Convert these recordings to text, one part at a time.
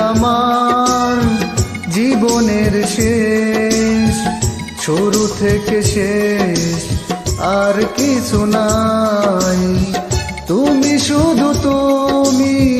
আমার জীবনের শেষ শুরু থেকে শেষ আর কিছু নাই। তুমি শুধু তুমি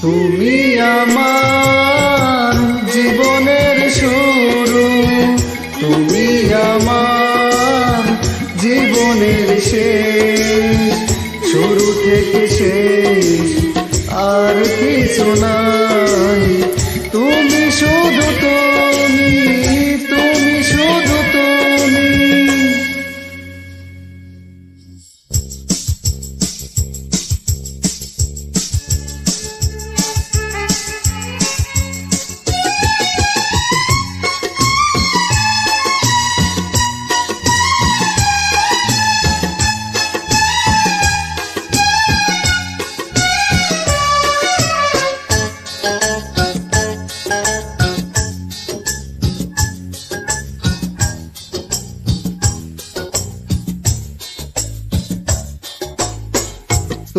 তুমি আমার জীবনের শুরু। তুমি আমার জীবনের শেষ। শুরু থেকে শেষ আর কিছু না।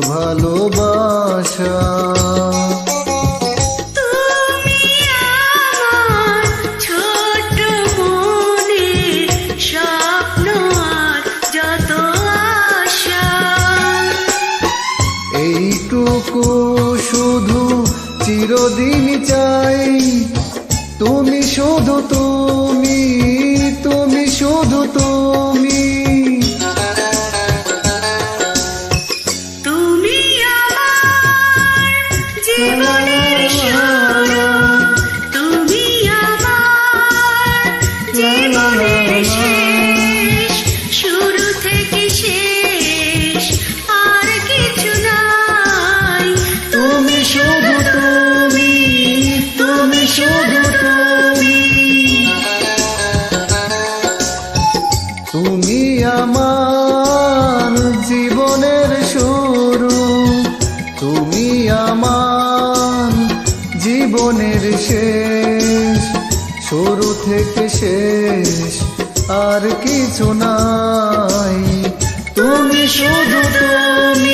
ভালোবাসা। এইটুকু শুধু চিরদিন চাই। তুমি শুধু তুমি। জীবনের শেষ শুরু থেকে শেষ আর কিছু নাই। তুমি শুধু তুমি।